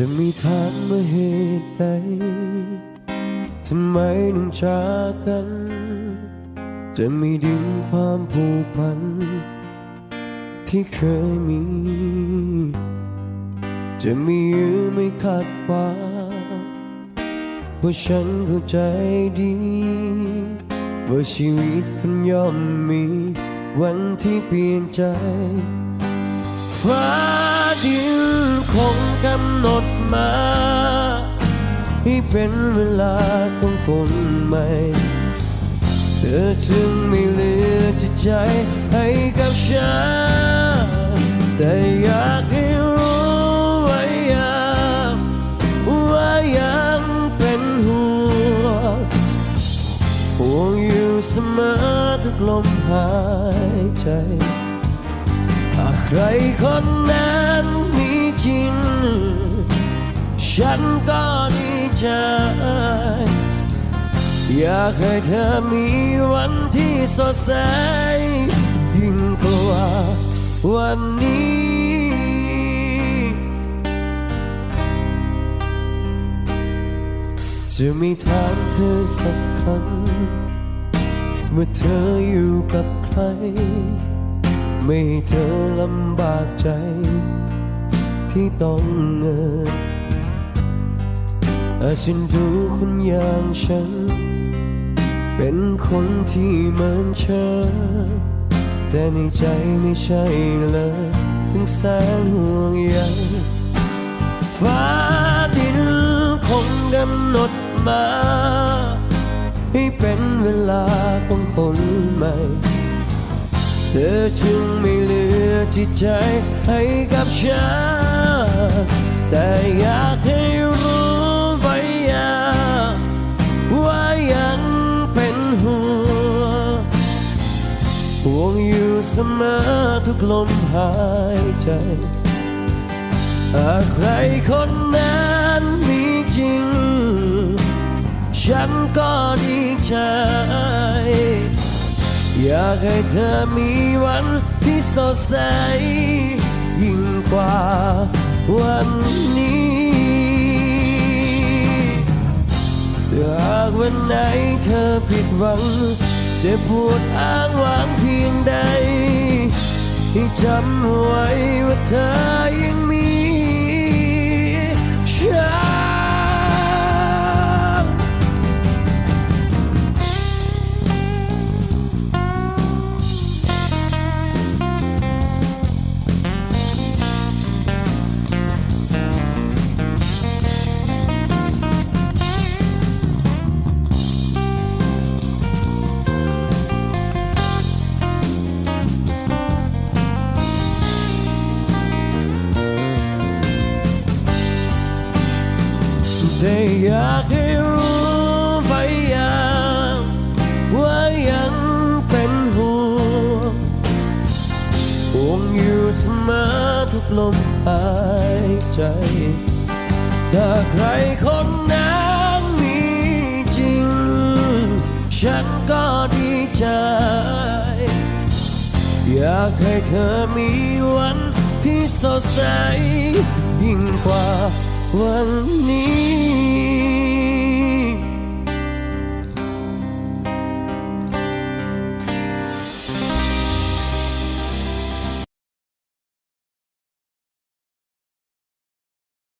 จะมีทางเมื่อเหตุใดทำไมต้องจากกัน จะมีดึงความผูกพัน ที่เคยมี จะมียื้อไม่ขาดความเพราะฉันเข้าใจดีว่าชีวิตมันย่อมมี วันที่เปลี่ยนใจฟ้า ดินคงกำหนดมาให้เป็นเวลาของคนใหม่ เธอจึงไม่เหลือจิตใจให้กับฉัน แต่อยากให้รู้ไว้ยังว่ายังเป็นห่วงห่วงอยู่เสมอทุกลมหายใจ หากใครคนนั้นมีจริง ฉันก็ดีใจ อยากให้เธอมีวันที่สดใส ยิ่งกว่าวันนี้จะมีทางเธอสักครั้ง เมื่อเธออยู่กับใคร ไม่ให้เธอลำบากใจ ที่ต้องเงินอาจฉันดูคนอย่างฉัน เป็นคนที่เหมือนเธอแต่ในใจไม่ใช่เลย ถึงแสนห่วงใยฟ้าดินคงกำหนดมา ให้เป็นเวลาของคนใหม่ เธอจึงไม่เหลือจิตใจให้กับฉัน แต่อยากให้รู้ไว้ยังว่ายังเป็นห่วงห่วงอยู่เสมอทุกลมหายใจหากใครคนนั้นมีจริง ฉันก็ดีใจ อยากให้เธอมีวันที่สดใส ยิ่งกว่าวันนี้หากวันไหนเธอผิดหวัง จะปวดอ้างว้างเพียงใด ให้จำไว้ว่าเธอยังมี แต่อยากให้รู้ไว้ยังว่ายังเป็นห่วงห่วงอยู่เสมอทุกลมหายใจ ถ้าใครคนนั้นมีจริง ฉันก็ดีใจ อยากให้เธอมีวันที่สดใสยิ่งกว่าวันนี้